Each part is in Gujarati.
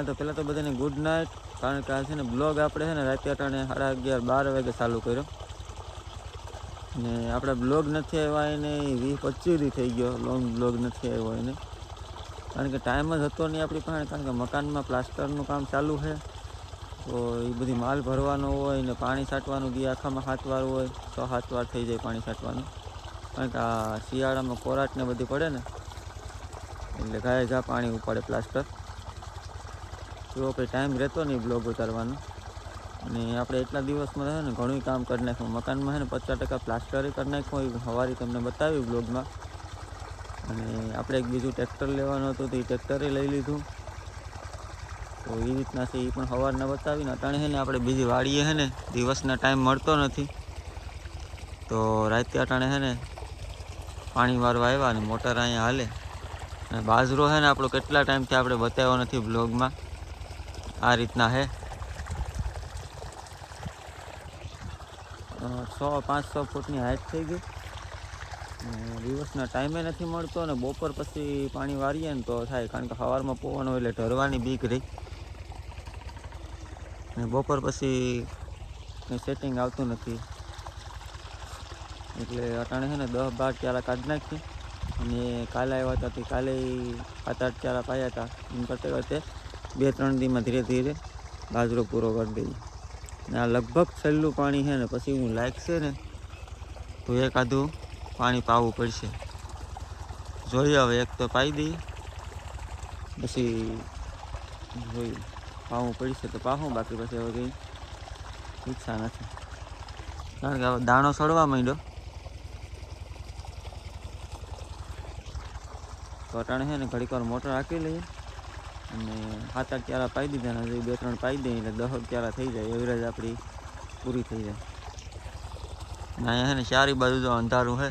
હા, તો પહેલાં તો બધાને ગુડ નાઇટ કારણ કે આ છે ને બ્લોગ આપણે છે ને રાતે અટાણે સાડા અગિયાર, બાર વાગે ચાલુ કર્યો. ને આપણે બ્લોગ નથી આવ્યા એને વીસ પચીસ થઈ ગયો લોંગ બ્લોગ નથી આવ્યો એને. કારણ કે ટાઈમ જ હતો નહીં આપણી પાસે, કારણ કે મકાનમાં પ્લાસ્ટરનું કામ ચાલુ છે. તો એ બધી માલ ભરવાનો હોય ને પાણી છાંટવાનું બી આખામાં સાત વાર હોય છ સાત વાર થઈ જાય પાણી છાંટવાનું. કારણ કે આ શિયાળામાં કોરાટને બધી પડે ને, એટલે ગાય જા પાણી ઉપાડે પ્લાસ્ટર તો કંઈ ટાઈમ રહેતો નહીં બ્લોગ ઉતારવાનો. અને આપણે એટલા દિવસમાં છે ને ઘણું કામ કરી નાખ્યું મકાનમાં છે ને પચાસ ટકા પ્લાસ્ટર કરી નાખ્યું એ સવારે તમને બતાવ્યું બ્લોગમાં અને આપણે એક બીજું ટ્રેક્ટર લેવાનું હતું તો એ ટ્રેક્ટરે લઈ લીધું. તો એ રીતના છે, એ પણ સવારના બતાવીને અટાણે છે ને આપણે બીજી વાડીએ છે ને દિવસના ટાઈમ મળતો નથી. તો રાતે અટાણે છે ને પાણી વારવા આવ્યા અને મોટર અહીંયા હાલે. અને બાજરો છે ને આપણો કેટલા ટાઈમથી આપણે બતાવ્યો નથી બ્લોગમાં આ રીતના હે. સો પાંચસો ફૂટની હાઈટ થઈ ગઈ. દિવસના ટાઈમે નથી મળતો ને બપોર પછી પાણી વારીએ ને તો થાય, કારણ કે સવારમાં પવન હોય એટલે ઢરવાની બીક રહી. ને બપોર પછી કંઈ સેટિંગ આવતું નથી. એટલે અટાણે છે ને દસ બાર ચારા કાઢી નાખી. અને કાલે આવ્યા હતા કાલે સાત આઠ ચારા પાયા હતા. એમ કરતે કરતે બે ત્રણ દીમાં ધીરે ધીરે બાજરો પૂરો કરી દઈએ. ને આ લગભગ છેલ્લું પાણી છે ને, પછી હું લાગશે ને, તો એકાદું પાણી પાવું પડશે. જોઈએ હવે, એક તો પાઈ દઈએ, પછી જોઈએ પાવું પડશે તો પાવું બાકી પછી હવે કંઈ ઈચ્છા નથી. કારણ કે હવે દાણો સડવા માંડ્યો. તો અટાણે છે ને, ઘડીક વાર મોટર રાખી લઈએ. અને સાત આઠ ક્યારા પાઈ દીધા ને બે ત્રણ પાઈ દઈએ એટલે દહક ક્યારા થઈ જાય. એવરેજ આપણી પૂરી થઈ જાય. અને અહીંયા છે ને ચારી બાજુ તો અંધારું છે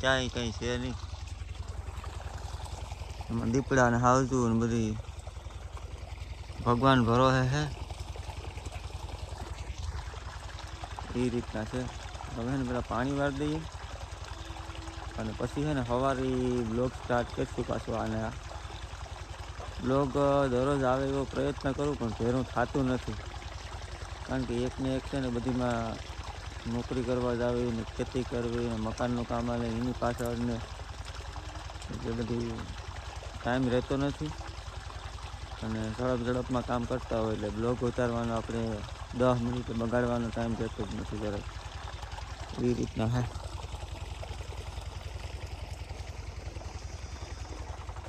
ક્યાંય કંઈ છે નહીં. એમાં દીપડા ને હાવતું ને બધી ભગવાન ભરોસે હે એ રીતના છે. હવે ને પેલા પાણી વાર દઈએ. અને પછી છે ને સવારે બ્લોગ સ્ટાર્ટ કરીશું પાછું આને બ્લોગ દરરોજ આવે એવો પ્રયત્ન કરું, પણ ઘેરું થતું નથી. કારણ કે એકને એક છે ને બધીમાં નોકરી કરવા જાવી ને ખેતી કરવી ને મકાનનું કામ આવે, એની પાછળ ને એટલે બધી ટાઈમ રહેતો નથી. અને ઝડપ ઝડપમાં કામ કરતા હોય એટલે બ્લોગ ઉતારવાનો આપણે દસ મિનિટ બગાડવાનો ટાઈમ રહેતો જ નથી જરાક એ રીતના હે.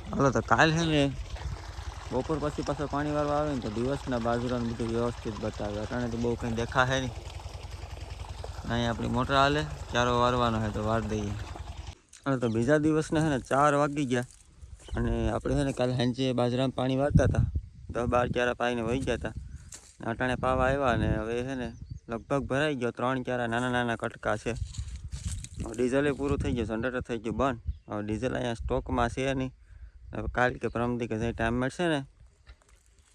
હાલો તો કાલ છે ને બપોર પછી પાછળ પાણી વાળવા આવે ને તો દિવસના બાજરાનું બધું વ્યવસ્થિત બતાવે. અટાણે તો બહુ કંઈ દેખાશે નહીં. અહીંયા આપણી મોટર હાલે, ચારો વારવાનો હોય તો વાર દઈએ. હવે તો બીજા દિવસને છે ને ચાર વાગી ગયા. અને આપણે છે ને કાલે સાંજે બાજરામાં પાણી વાળતા હતા. દસ બાર ચારા પાઈને વહી ગયા હતા. અટાણે પાવા આવ્યા અને હવે છે ને લગભગ ભરાઈ ગયો. ત્રણ ચારા નાના નાના કટકા છે. હવે ડીઝલે પૂરું થઈ ગયું જનરેટર થઈ ગયું બંધ. હવે ડીઝલ અહીંયા સ્ટોકમાં છે નહીં. હવે કાલ કે પરમદી કે જે ટાઈમ મળશે ને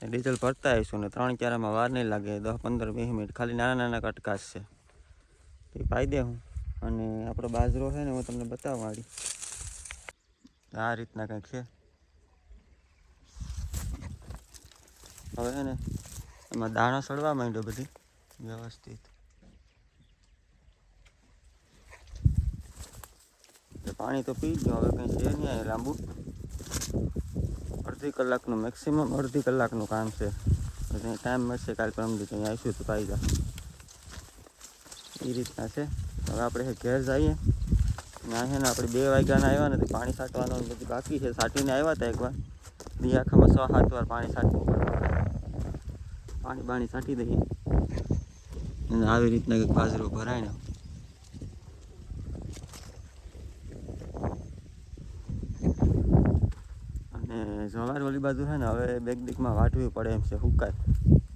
ડીઝલ ભરતા આવીશું ને ત્રણ ચારામાં વાર નહીં લાગે, દસ પંદર વીસ મિનિટ ખાલી નાના નાના કટકાશ છે. એ પાઈ દે હું. અને આપણો બાજરો છે ને, હું તમને બતાવવા વાળી આ રીતના કંઈક છે. હવે ને, એમાં દાણો સડવા માંડ્યો બધી, વ્યવસ્થિત. પાણી તો પી ગયો, હવે કંઈ છે નહીં લાંબુ. અડધી કલાકનું મેક્સિમમ અડધી કલાકનું કામ છે. ત્યાં ટાઈમ મળશે કાલ પરમદી કંઈ આવીશું તો પાઈ જાય એ રીતના છે. હવે આપણે ઘેર જઈએ. ના ને આપણે બે વાગ્યાના આવ્યા ને પાણી સાટવાનું બધું બાકી છે. સાટીને આવ્યા હતા એકવાર. દી આખામાં છ સાત વાર પાણી સાટવું પડે. પાણી બાણી છાંટી દઈએ. આવી રીતના કંઈક બાજરો ભરાય ને અને જવાર ઓલી બાજુ છે ને, હવે બેગ દીકમાં વાટવી પડે એમ છે, હુકાય.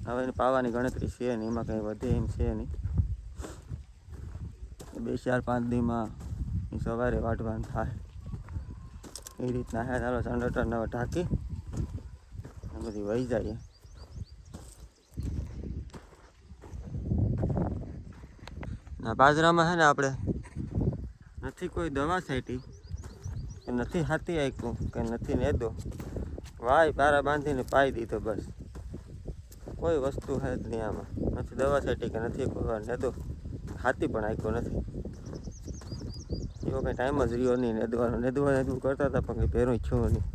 હવે એને પાવાની ગણતરી છે નહીં, એમાં કંઈ વધે એમ છે નહીં. બે ચાર પાંચ દીમાં સવારે વાટવાનું થાય. એ રીતના હે, ચાલો સંડટર હવે ઢાંકી. બધી વહી જાય ના બાજરામાં છે ને આપણે નથી કોઈ દવા છાંટી, કે નથી હાથી આપ્યું કે નથી નેદો વાય પારા બાંધીને પાઈ દીધો બસ. કોઈ વસ્તુ હે જ નહીં આમાં. નથી દવા છાંટી કે નથી કોઈ નેદો હાથી પણ આખ્યો નથી. એવો કંઈ ટાઈમ જ રહ્યો નહીં નેદવાનો. નેદવા નેદવું કરતા હતા પણ કંઈ પહેરું છું નહીં.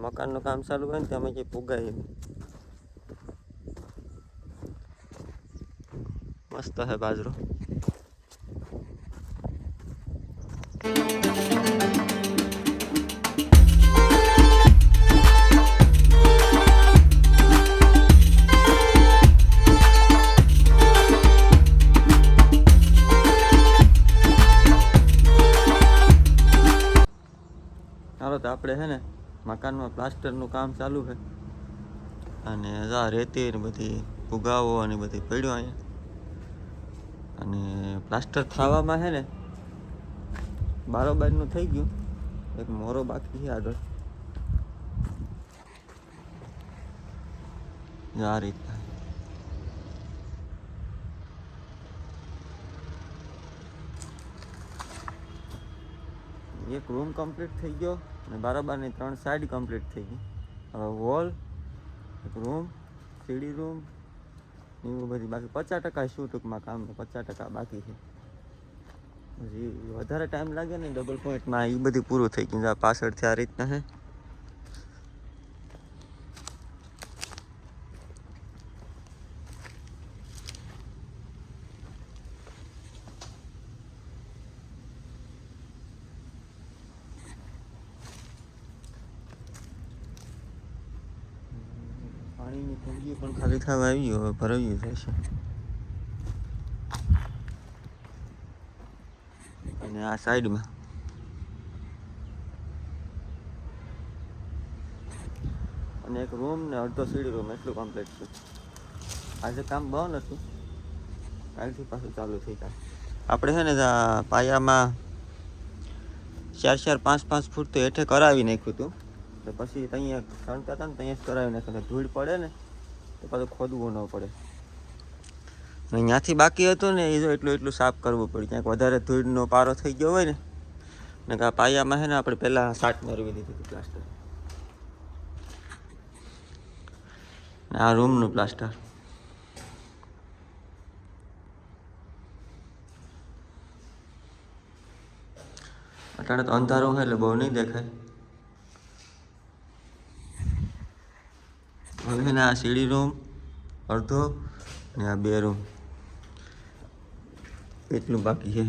મકાનનું કામ ચાલુ હોય ને ત્યાં અમે કંઈ પુગાય મસ્ત હે બાજરો. આપણે છે ને મકાનમાં પ્લાસ્ટરનું કામ ચાલુ છે. અને આ રેતી ને બધી ફુગાવો અને બધી પડ્યો અહીંયા. અને પ્લાસ્ટર થવામાં છે ને બારોબારનું થઈ ગયું. એક મોરો બાકી છે આગળ. આ રીતના એક રૂમ કમ્પ્લીટ થઈ ગયો અને બારોબારની ત્રણ સાઈડ કમ્પ્લીટ થઈ ગઈ. હવે વોલ એક રૂમ સીડી રૂમ એવું બધી. બાકી પચાસ ટકા શું ટૂંકમાં કામ પચાસ ટકા બાકી છે. હજી વધારે ટાઈમ લાગે ને ડબલ પોઈન્ટમાં એ બધું પૂરું થઈ ગયું. પાછળથી આ રીતના છે. પાણીની ટંકી પણ ખાલી થવા આવી હવે ભરાયું થશે. અને આ સાઈડમાં. અને એક રૂમ ને અડધો સીડી રૂમ એટલું કમ્પ્લીટ છે. આજે કામ બંધ હતું કાલથી પાછું ચાલુ થઈ જાય. આપણે છે ને પાયામાં ચાર ચાર પાંચ પાંચ ફૂટ તો હેઠે કરાવી નાખ્યું હતું. તો પછી ત્યાં ખણતા હતા ને ત્યાં જ કરાવી નાખે ધૂળ પડે ને, તો પાછું ખોદવું ન પડે. ત્યાંથી બાકી હતું ને, એ જો એટલું એટલું સાફ કરવું પડે. ક્યાંક વધારે ધૂળનો પારો થઈ ગયો હોય ને ને આ પાયામાં છે ને આપણે પહેલાં સાટ મારવી દીધી હતી પ્લાસ્ટર આ રૂમનું પ્લાસ્ટર અટાણે તો અંધારું હોય એટલે બહુ નહીં દેખાય. હવે આ સીડી રૂમ, અડધો ને આ બે રૂમ. એટલું બાકી છે.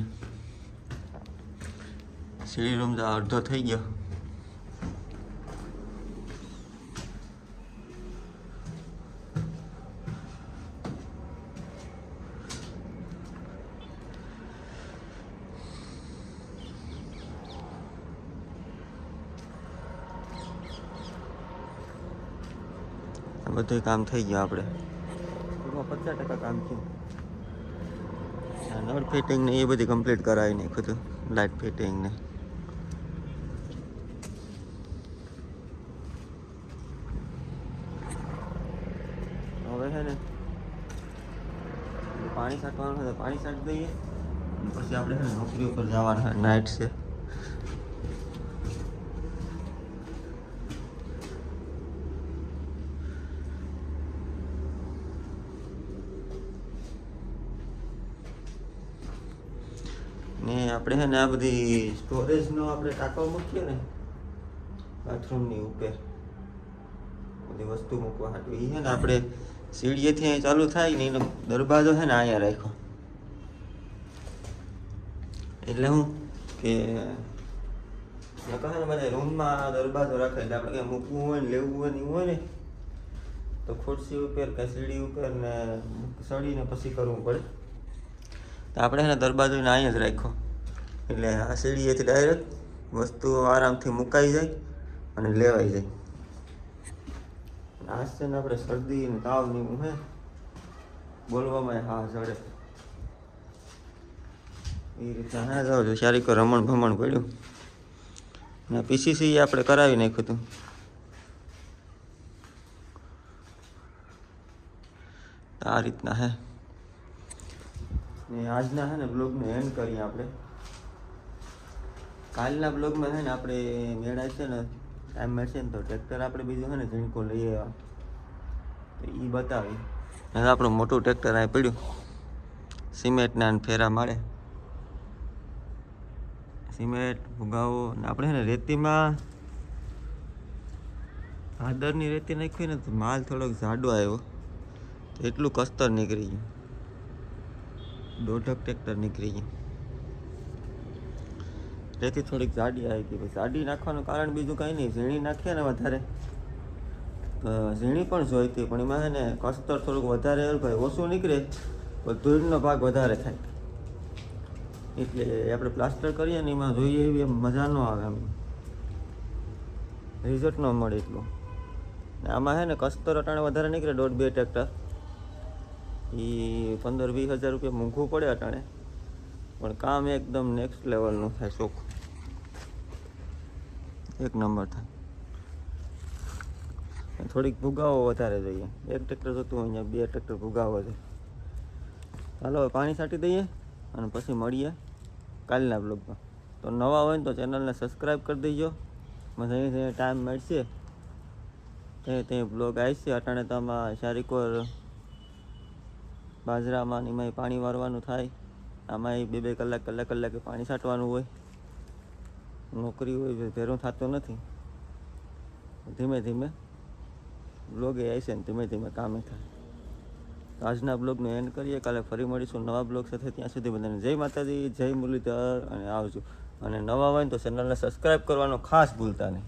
સીડી રૂમ તો અડધો થઈ ગયો. બધું કામ થઈ ગયું આપણે. એમાં પચાસ ટકા કામ થયું. નળ ફિટિંગ ને એ બધી કમ્પ્લીટ કરાવી નાખ્યું હતું લાઇટ ફિટિંગ ને. હવે છે ને પાણી છાંટવાનું છે પાણી છાંટી દઈએ. પછી આપણે નોકરી ઉપર જવાના નાઇટ છે ને આપણે છે ને આ બધી સ્ટોરેજનો આપણે ટાંકો મૂકીએ ને બાથરૂમની ઉપર, બધી વસ્તુ મૂકવા હાટું. એ છે ને આપણે સીડીએથી અહીં ચાલુ થાય ને એનો દરવાજો છે ને અહીંયા રાખ્યો. એટલે હું કે છે ને બધા રૂમમાં દરવાજો રાખે એટલે આપણે કંઈ મૂકવું હોય ને, લેવું હોય ને એવું હોય ને, તો ખુરશી ઉપર કે સીડી ઉપર ને સડીને પછી કરવું પડે. તો આપણે છે એને અહીંયા જ રાખ્યો. એટલે આ સીડીએથી ડાયરેક્ટ વસ્તુઓ આરામથી મુકાઈ જાય અને લેવાઈ જાય. આજ ને આપણે શરદી ને તાવ ને હે. બોલવામાં હા જડે. એ રીતના હા જાવ છો કોઈ રમણ ભમણ પડ્યું. અને પીસીસી આપણે કરાવી નાખ્યું હતું. આ રીતના હે. ને આજના હે ને બ્લોગને એન્ડ કરીએ આપણે. કાલના બ્લોગમાં છે ને આપણે મેળા છે ને ટાઈમ મળશે ને તો ટ્રેક્ટર આપણે બીજું છે ને ઝીણકો લઈએ તો એ બતાવી. અને આપણું મોટું ટ્રેક્ટર અહીં પડ્યું. સિમેન્ટના ફેરા મારે. સિમેન્ટ, ભૂગાવો ને આપણે છે ને રેતીમાં ભાદરની રેતી નાખી ને તો માલ થોડોક જાડો આવ્યો. તો એટલું કસ્તર નીકળી ગયું. દોઢક ટ્રેક્ટર નીકળી ગયું. રેતી થોડીક જાડી આવી ગઈ. પછી જાડી નાખવાનું કારણ બીજું કાંઈ નહીં. ઝીણી નાખીએ ને વધારે. તો ઝીણી પણ જોઈતી, પણ એમાં છે ને કસ્તર થોડુંક વધારે ભાઈ ઓછું નીકળે, તો ધૂળનો ભાગ વધારે થાય. એટલે આપણે પ્લાસ્ટર કરીએ ને એમાં જોઈએ એવી મજા ન આવે એમ. રિઝલ્ટ ન મળે એટલું. આમાં છે ને કસ્તર અટાણે વધારે નીકળે, દોઢ બે ટ્રેક્ટર એ પંદર વીસ હજાર રૂપિયા મૂંઘું પડે અટાણે. પણ કામ એકદમ નેક્સ્ટ લેવલનું થાય શોખ એક નંબર થાય. થોડીક ભૂગાવો વધારે જોઈએ. એક ટ્રેક્ટર જોતું હોય અહીંયા, બે ટ્રેક્ટર ભૂગાવો છે. ચાલો હવે પાણી છાંટી દઈએ અને પછી મળીએ કાલના બ્લોગમાં તો નવા હોય ને તો ચેનલને સબસ્ક્રાઈબ કરી દેજો. મને અહીં ટાઈમ મળશે. તે તે બ્લોગ આવશે અટાણે તો આમાં શારીકોર બાજરામાં ને એમાંય પાણી વારવાનું થાય. આમાંય બે બે કલાક કલાક, કલાકે પાણી છાંટવાનું હોય. નોકરી હોય ભેરું થતું નથી. ધીમે ધીમે બ્લોગે છે ને ધીમે ધીમે કામે થાય. તો આજના બ્લોગને એન્ડ કરીએ. કાલે ફરી મળીશું નવા બ્લોગ સાથે. ત્યાં સુધી બધાને જય માતાજી, જય મુરલીધર, અને આવજો. અને નવા હોય ને તો ચેનલને સબસ્ક્રાઈબ કરવાનો ખાસ ભૂલતા નહીં.